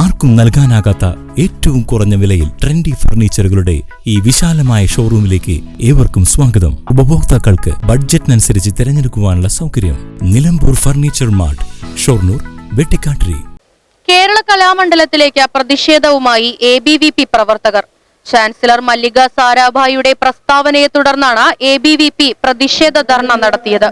ആർക്കും നൽകാനാകാത്ത ഏറ്റവും കുറഞ്ഞ വിലയിൽ ട്രെൻഡി ഫർണിച്ചറുകളുടെ ഈ വിശാലമായ ഷോറൂമിലേക്ക് ഏവർക്കും സ്വാഗതം. ഉപഭോക്താക്കൾക്ക് ബഡ്ജറ്റിനനുസരിച്ച് തിരഞ്ഞെടുക്കുവാനുള്ള സൗകര്യം നിലമ്പൂർ ഫർണിച്ചർ മാർട്ട് ഷൊർണൂർ വെട്ടിക്കാട്ടിരി. കേരള കലാമണ്ഡലത്തിലേക്ക് പ്രതിഷേധവുമായി എ ബി വി പി പ്രവർത്തകർ. ചാൻസലർ മല്ലിക സാരാഭായിയുടെ പ്രസ്താവനയെ തുടർന്നാണ് എ ബി വി പി പ്രതിഷേധ ധർണ നടത്തിയത്.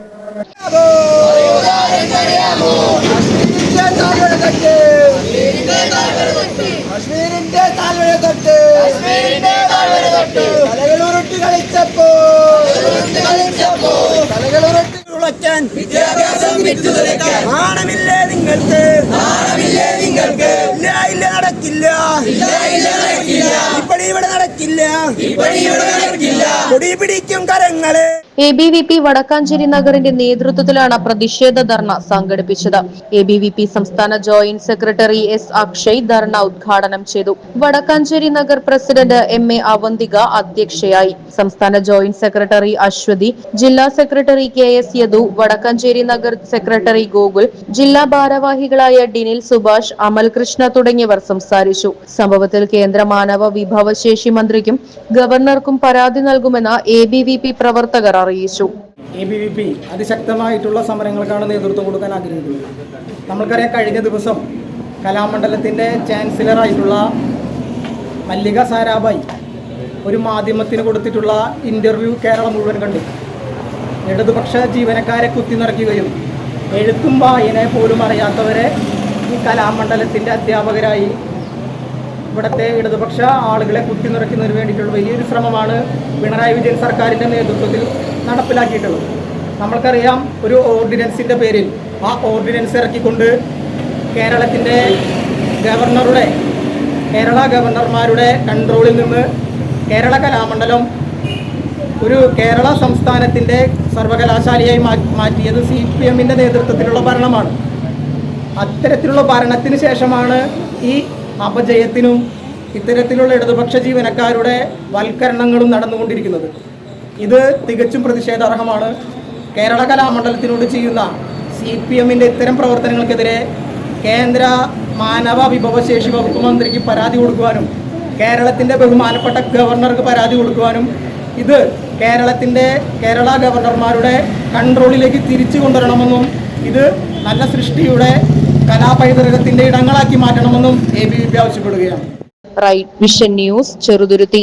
കാശ്മീരിന്റെ താഴ്വര തൊട്ട് തലകളുരുട്ടി കളിച്ചപ്പോ തലകളുരുട്ടി ഉളയ്ക്കാൻ വിദ്യാഭ്യാസം നാണമില്ലേ നിങ്ങൾക്ക്? നാണമില്ലേ നിങ്ങൾക്ക്? ഇല്ല ഇല്ല നടക്കില്ല. ഇല്ല ഇല്ല നടക്കില്ല. ഇപ്പടി ഇവിടെ നടക്കില്ല. ഇപ്പടി ഇവിടെ നടക്കില്ല. കൊടി പിടിക്കും കരങ്ങൾ. A B V P Vadakkanchery നഗറിന്റെ നേതൃത്വത്തിലാണ് പ്രതിഷേധ ധർണ സംഘടിപ്പിച്ചത്. എ ബി വി പി സംസ്ഥാന ജോയിന്റ് സെക്രട്ടറി എസ് അക്ഷയ് ധർണ ഉദ്ഘാടനം ചെയ്തു. Vadakkanchery Nagar president M A Avanthika അധ്യക്ഷയായി. സംസ്ഥാന ജോയിന്റ് സെക്രട്ടറി അശ്വതി ജില്ലാ secretary K S Yadu Vadakkanchery Nagar secretary Gokul ജില്ലാ ഭാരവാഹികളായ ഡിനിൽ സുഭാഷ് അമൽ കൃഷ്ണ തുടങ്ങിയവർ സംസാരിച്ചു. സംഭവത്തിൽ കേന്ദ്ര മാനവ വിഭവശേഷി മന്ത്രിക്കും ഗവർണർക്കും പരാതി നൽകുമെന്ന് എ ബി വി പി പ്രവർത്തകർ അറിയിച്ചു. എ ബി വി പി അതിശക്തമായിട്ടുള്ള സമരങ്ങൾക്കാണ് നേതൃത്വം കൊടുക്കാൻ ആഗ്രഹിക്കുന്നത്. നമ്മൾക്കറിയാം കഴിഞ്ഞ ദിവസം കലാമണ്ഡലത്തിന്റെ ചാൻസലറായിട്ടുള്ള മല്ലിക സാരാഭായി ഒരു മാധ്യമത്തിന് കൊടുത്തിട്ടുള്ള ഇന്റർവ്യൂ കേരളം മുഴുവൻ കണ്ടു. ഇടതുപക്ഷ ജീവനക്കാരെ കുത്തി നിറയ്ക്കുകയും എഴുത്തും വായനയെ പോലും അറിയാത്തവരെ ഈ കലാമണ്ഡലത്തിന്റെ അധ്യാപകരായി ഇവിടുത്തെ ഇടതുപക്ഷ ആളുകളെ കുത്തി നിറയ്ക്കുന്നതിന് വേണ്ടിയിട്ടുള്ള വലിയൊരു ശ്രമമാണ് പിണറായി വിജയൻ സർക്കാരിന്റെ നേതൃത്വത്തിൽ നടപ്പിലാക്കിയിട്ടുള്ളത്. നമ്മൾക്കറിയാം ഒരു ഓർഡിനൻസിന്റെ പേരിൽ ആ ഓർഡിനൻസ് ഇറക്കിക്കൊണ്ട് കേരളത്തിന്റെ ഗവർണറുടെ കേരള ഗവർണർമാരുടെ കൺട്രോളിൽ നിന്ന് കേരള കലാമണ്ഡലം ഒരു കേരള സംസ്ഥാനത്തിന്റെ സർവകലാശാലയായി മാറ്റിയത് സി പി എമ്മിന്റെ നേതൃത്വത്തിലുള്ള ഭരണമാണ്. അത്തരത്തിലുള്ള ഭരണത്തിന് ശേഷമാണ് ഈ അപജയത്തിനും ഇത്തരത്തിലുള്ള ഇടതുപക്ഷ ജീവനക്കാരുടെ വൽക്കരണങ്ങളും നടന്നുകൊണ്ടിരിക്കുന്നത്. ഇത് തികച്ചും പ്രതിഷേധാർഹമാണ്. കേരള കലാമണ്ഡലത്തിനോട് ചെയ്യുന്ന സി പി എമ്മിന്റെ ഇത്തരം പ്രവർത്തനങ്ങൾക്കെതിരെ കേന്ദ്ര മാനവ വിഭവശേഷി വകുപ്പ് മന്ത്രിക്ക് പരാതി കൊടുക്കുവാനും കേരളത്തിന്റെ ബഹുമാനപ്പെട്ട ഗവർണർക്ക് പരാതി കൊടുക്കുവാനും ഇത് കേരളത്തിന്റെ കേരള ഗവർണർമാരുടെ കൺട്രോളിലേക്ക് തിരിച്ചു കൊണ്ടുവരണമെന്നും ഇത് നല്ല സൃഷ്ടിയുടെ കലാപൈതൃകത്തിന്റെ ഇടങ്ങളാക്കി മാറ്റണമെന്നും എ ബി വി പി ആവശ്യപ്പെടുകയാണ്. Right Vision News Cheruthuruthy.